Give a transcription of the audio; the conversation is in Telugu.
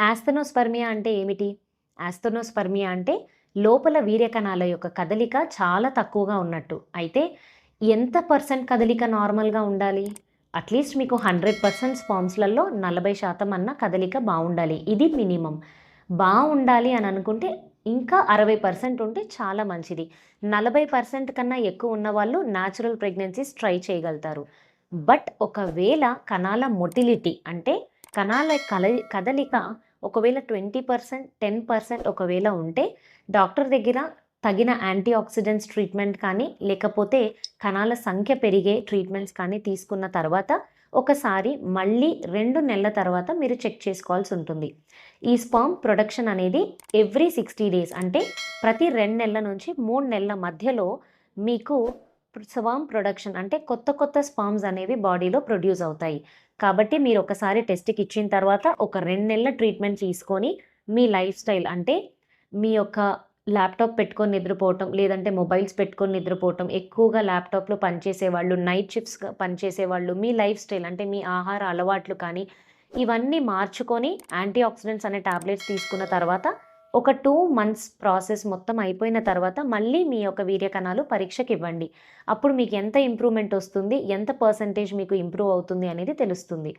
యాస్థనోస్పర్మియా అంటే ఏమిటి? యాస్థనోస్పర్మియా అంటే లోపల వీర్యకణాల యొక్క కదలిక చాలా తక్కువగా ఉన్నట్టు. అయితే ఎంత పర్సెంట్ కదలిక నార్మల్గా ఉండాలి? అట్లీస్ట్ మీకు హండ్రెడ్ పర్సెంట్ స్పామ్స్లలో నలభై శాతం అన్న కదలిక బాగుండాలి. ఇది మినిమం. బాగుండాలి అని అనుకుంటే ఇంకా అరవై పర్సెంట్ ఉంటే చాలా మంచిది. నలభై పర్సెంట్ కన్నా ఎక్కువ ఉన్న వాళ్ళు న్యాచురల్ ప్రెగ్నెన్సీస్ ట్రై చేయగలుగుతారు. బట్ ఒకవేళ కణాల మొటిలిటీ అంటే కణాల కల కదలిక ఒకవేళ ట్వంటీ పర్సెంట్ టెన్ పర్సెంట్ ఒకవేళ ఉంటే డాక్టర్ దగ్గర తగిన యాంటీ ఆక్సిడెంట్స్ ట్రీట్మెంట్ కానీ లేకపోతే కణాల సంఖ్య పెరిగే ట్రీట్మెంట్స్ కానీ తీసుకున్న తర్వాత ఒకసారి మళ్ళీ రెండు నెలల తర్వాత మీరు చెక్ చేసుకోవాల్సి ఉంటుంది. ఈ స్పర్మ్ ప్రొడక్షన్ అనేది ఎవ్రీ సిక్స్టీ డేస్ అంటే ప్రతి రెండు నెలల నుంచి మూడు నెలల మధ్యలో మీకు స్వామ్ ప్రొడక్షన్ అంటే కొత్త కొత్త స్పామ్స్ అనేవి బాడీలో ప్రొడ్యూస్ అవుతాయి. కాబట్టి మీరు ఒకసారి టెస్ట్కి ఇచ్చిన తర్వాత ఒక రెండు నెలల ట్రీట్మెంట్ తీసుకొని మీ లైఫ్ స్టైల్ అంటే మీ యొక్క ల్యాప్టాప్ పెట్టుకొని నిద్రపోవటం లేదంటే మొబైల్స్ పెట్టుకొని నిద్రపోవటం ఎక్కువగా ల్యాప్టాప్లో పనిచేసే వాళ్ళు నైట్ షిఫ్ట్స్ పనిచేసే వాళ్ళు మీ లైఫ్ స్టైల్ అంటే మీ ఆహార అలవాట్లు కానీ ఇవన్నీ మార్చుకొని యాంటీ ఆక్సిడెంట్స్ అనే టాబ్లెట్స్ తీసుకున్న తర్వాత ఒక టూ మంత్స్ ప్రాసెస్ మొత్తం అయిపోయిన తర్వాత మళ్ళీ మీ యొక్క వీర్యకణాలు పరీక్షకి ఇవ్వండి అప్పుడు మీకు ఎంత ఇంప్రూవ్మెంట్ వస్తుంది ఎంత పర్సంటేజ్ మీకు ఇంప్రూవ్ అవుతుంది అనేది తెలుస్తుంది.